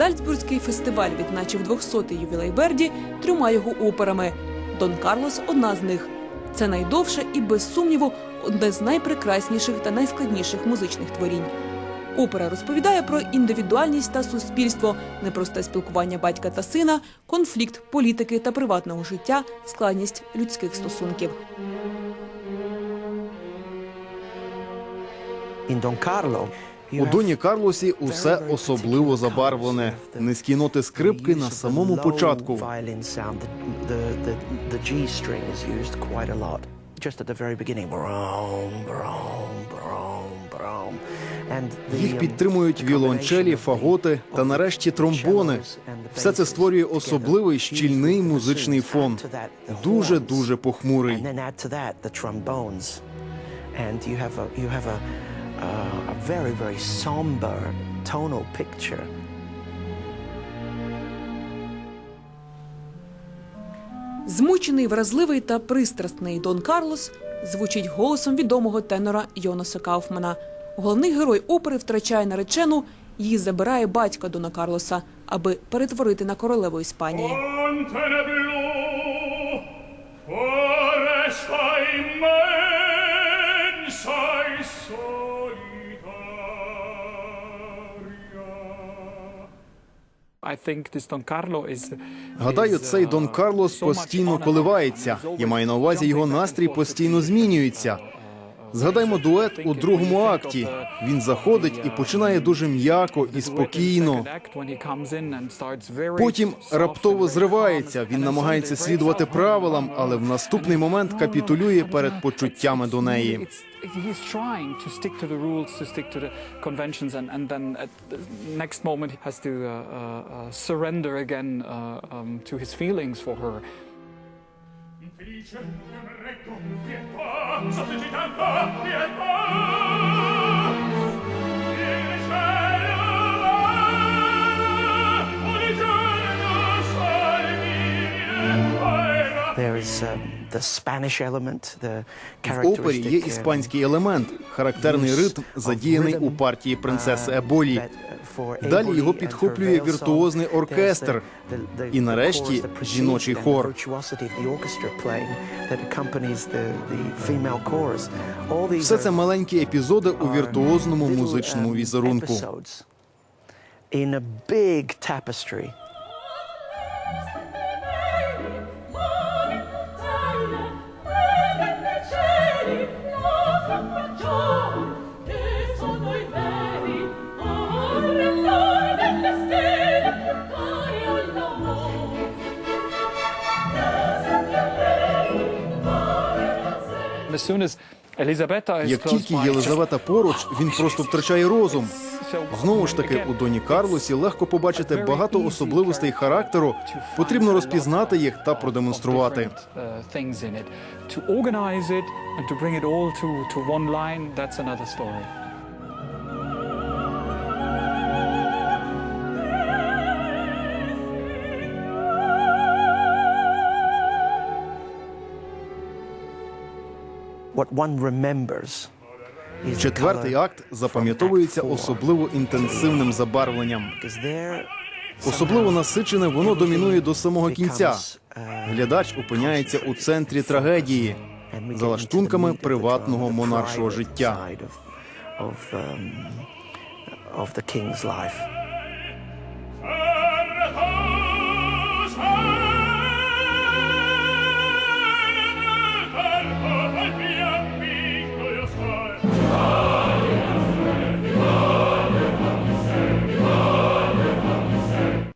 Зальцбурзький фестиваль відзначив 200-й ювілей Верді трьома його операми. Дон Карлос одна з них. Це найдовше і, без сумніву, одне з найпрекрасніших та найскладніших музичних творінь. Опера розповідає про індивідуальність та суспільство, непросте спілкування батька та сина, конфлікт політики та приватного життя, складність людських стосунків. In Don У Доні Карлосі усе особливо забарвлене. Низькі ноти скрипки на самому початку. Їх um, підтримують віолончелі, фаготи та нарешті тромбони. Все це створює особливий щільний музичний фон. Дуже дуже похмурий. Uh, a very very somber tonal picture. Змучений, вразливий та пристрасний Дон Карлос звучить голосом відомого тенора Йонаса Кауфмана. Головний герой опери втрачає наречену, її забирає батько Дона Карлоса, аби перетворити на королеву Іспанії. Гадаю, цей Дон uh, Карлос постійно коливається. Я маю на увазі, його настрій постійно змінюється. Uh, uh, Згадаймо дует у другому акті. Він заходить і uh, починає дуже м'яко і спокійно. Потім раптово зривається. Він намагається слідувати правилам, але в наступний момент капітулює перед почуттями до неї. Next moment has to uh, uh, uh, surrender again uh, um, to his feelings for her. felice un retto pietà sotto gitando pietà В опері є um, іспанський елемент, характерний ритм, задіяний у партії принцеси Еболі. Далі його підхоплює віртуозний оркестр. І нарешті жіночий хор. Все це маленькі епізоди у віртуозному музичному візерунку. Як тільки Єлизавета поруч, він просто втрачає розум. Знову ж таки, у Доні Карлосі легко побачити багато особливостей характеру. Потрібно розпізнати їх та продемонструвати. uh. To organize it and to bring it all to, to one line, that's another story. Четвертий акт запам'ятовується особливо інтенсивним забарвленням. Особливо насичене воно домінує до самого кінця. uh, Глядач опиняється у центрі трагедії за лаштунками приватного монаршого життя.